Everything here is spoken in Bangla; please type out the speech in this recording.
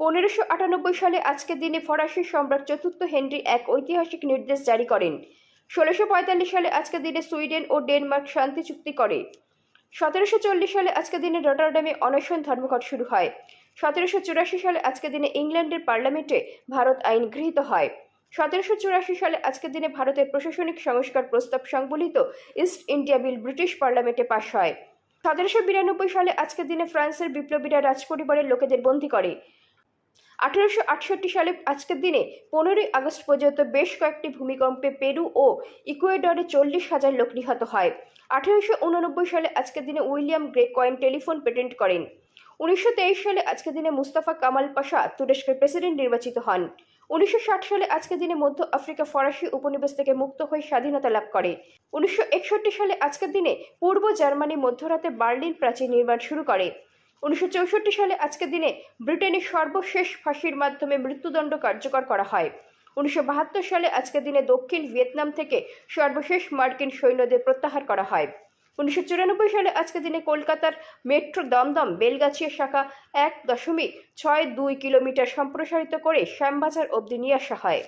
পনেরোশো আটানব্বই সালে আজকের দিনে ফরাসি সম্রাট চতুর্থ হেনরি এক ঐতিহাসিক নির্দেশ জারি করেন। ষোলোশো পঁয়তাল্লিশ সালে আজকের দিনে সুইডেন ও ডেনমার্ক শান্তি চুক্তি করে। সতেরোশো চল্লিশ সালে আজকের দিনে রটারডামে অনশন ধর্মঘট শুরু হয়। সতেরোশো চুরাশি সালে আজকের দিনে ইংল্যান্ডের পার্লামেন্টে ভারত আইন গৃহীত হয়। সতেরোশো চুরাশি সালে আজকের দিনে ভারতের প্রশাসনিক সংস্কার প্রস্তাব সংবলিত ইস্ট ইন্ডিয়া বিল ব্রিটিশ পার্লামেন্টে পাশ হয়। সতেরোশো বিরানব্বই সালে আজকের দিনে ফ্রান্সের বিপ্লবীরা রাজপরিবারের লোকেদের বন্দী করে। আঠারোশো সালে আজকের দিনে পনেরোই আগস্ট পর্যন্ত বেশ কয়েকটি ভূমিকম্পে পেরু ও ইকুয়েডরে চল্লিশ হাজার লোক নিহত হয়। আঠারোশো সালে আজকের দিনে William Gray coin telephone patent করেন। উনিশশো তেইশ সালে আজকের দিনে মুস্তাফা কামাল পাশা তুরস্কের প্রেসিডেন্ট নির্বাচিত হন। উনিশশো ষাট সালে আজকের দিনে মধ্য আফ্রিকা ফরাসি উপনিবেশ থেকে মুক্ত হয়ে স্বাধীনতা লাভ করে। উনিশশো একষট্টি সালে আজকের দিনে পূর্ব জার্মানি মধ্যরাতে বার্লিন প্রাচীর নির্মাণ শুরু করে। উনিশশো চৌষট্টি সালে আজকের দিনে ব্রিটেনের সর্বশেষ ফাঁসির মাধ্যমে মৃত্যুদণ্ড কার্যকর করা হয়। উনিশশো বাহাত্তর সালে আজকের দিনে দক্ষিণ ভিয়েতনাম থেকে সর্বশেষ মার্কিন সৈন্যদের প্রত্যাহার করা হয়। উনিশশো চুরানব্বই সালে আজকের দিনে কলকাতার মেট্রো দমদম বেলগাছিয়া শাখা এক দশমিক ছয় দুই কিলোমিটার সম্প্রসারিত করে শ্যামবাজার অবধি নিয়ে আসা হয়।